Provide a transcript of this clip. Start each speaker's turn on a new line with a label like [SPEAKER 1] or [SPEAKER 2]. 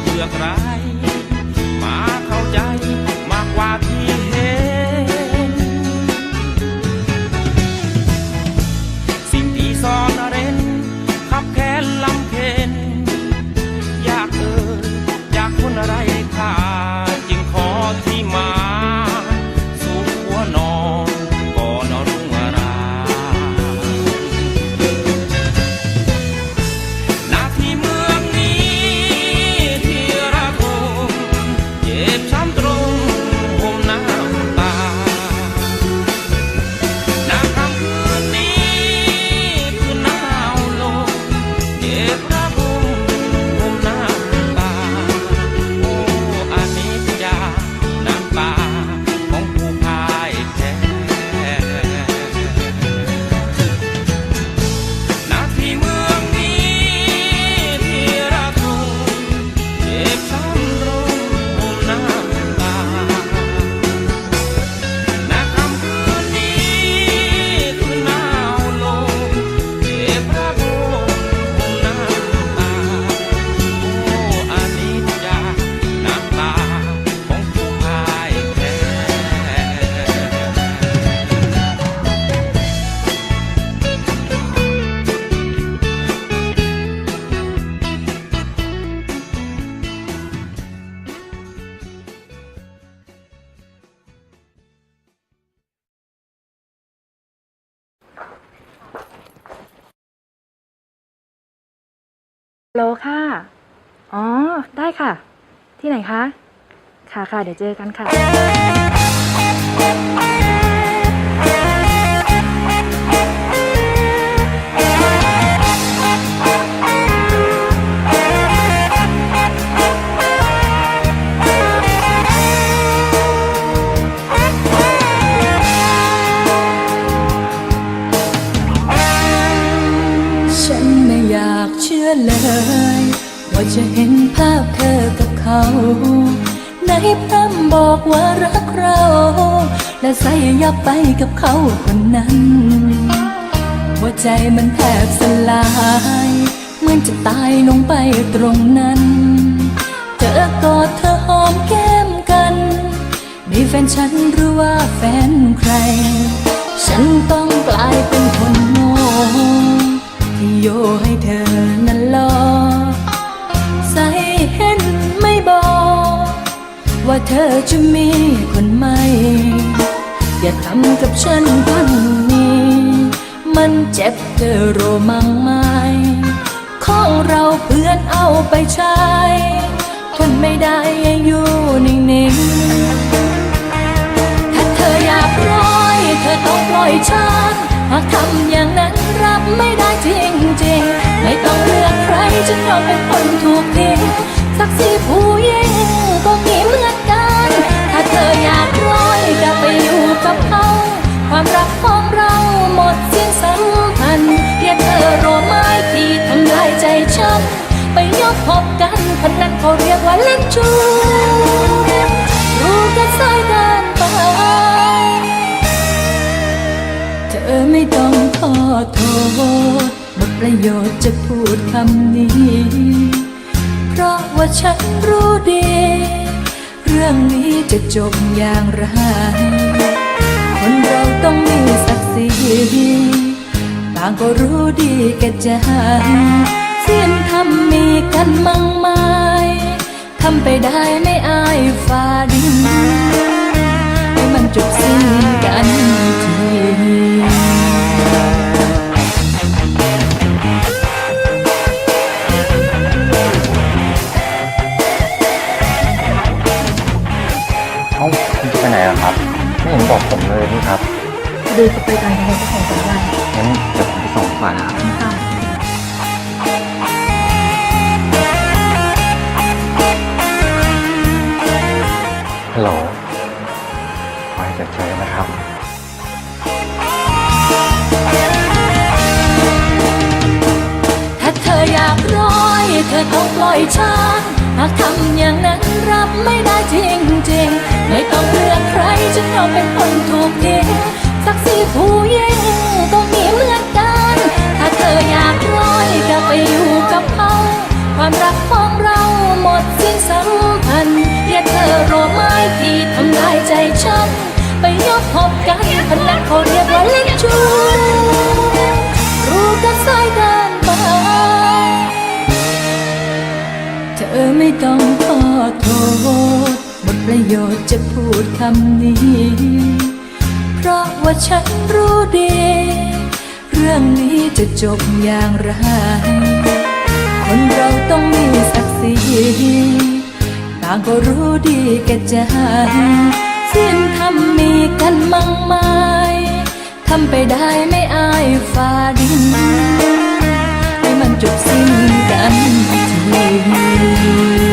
[SPEAKER 1] เพื่อใครมาเข้าใจ
[SPEAKER 2] โลค่ะ อ๋อ ได้ค่ะ ที่ไหนคะ ค่ะค่ะ เดี๋ยวเจอกันค่ะ
[SPEAKER 3] บอกว่ารักเรา และใส่ยับไปกับเขาคนนั้น หัวใจมันแทบสลาย เหมือนจะตายลงไปตรงนั้น เธอกอดเธอหอมแก้มกันนี่แฟนฉันหรือว่าแฟนใคร ฉันต้อง อจะมีคนใหม่ อย่าทำกับฉันคนนี้ มันเจ็บเธอโรมังไหมของเราเพื่อนเอาไปใช้ทนไม่ได้ยังอยู่นิ่งๆ ถ้าเธออยากร้อย เธอต้องปล่อยฉัน หากทำอย่างนั้นรับไม่ได้จริงๆ ไม่ต้องเลือกใครฉันยอมเป็นคนถูกทิ้งสักสีผู้หญิง ไปยกพบกันคนนั้นเขาเรียกว่าเล่นชูรู้กันสายเดินไป เธอไม่ต้องขอโทษหมดประโยชน์จะพูดคำนี้ เพราะว่าฉันรู้ดี เรื่องนี้จะจบอย่างไร คนเราต้องมีศักดิ์ศรีต่างก็รู้ดีแก่ใจ สียนทำมีกันมั่งไมทำไปได้ไม่อายฟ้าดินให้มันจบสิ้นกันที
[SPEAKER 4] เอ้าคุณจะไปไหนอะครับ ไม่เห็นบอกผมเลยนี่ครับ
[SPEAKER 2] ดูจะไปต่างจังหวัดก็ของกันได้
[SPEAKER 4] งั้นเดี๋ยวผมไปส่งดีกว่านะครับ อ
[SPEAKER 3] ต้องปล่อยฉันหากทำอย่างนั้นรับไม่ได้จริงๆ ไม่ต้องเลือกใครฉันยอมเป็นคนถูกทิ้งสักสีผู้หญิงก็มีเหมือนกัน ถ้าเธออยากร้อยก็ไปอยู่กับเขาความรักของเราหมดสิ้นสัมพันธ์อย่าเธอโรไม้ที่ทำลายใจฉัน ไปยกพบกันคนนั้นเขาเรียกว่าเล่นชู้ ต้องขอโทษหมดประโยชน์จะพูดคำนี้ เพราะว่าฉันรู้ดี เรื่องนี้จะจบอย่างไร คนเราต้องมีศักดิ์ศรีต่างก็รู้ดีแก่ใจสิ้นทำมีกันมั่งไมทำไปได้ไม่อายฟ้าดินให้มันจบสิ้นกันที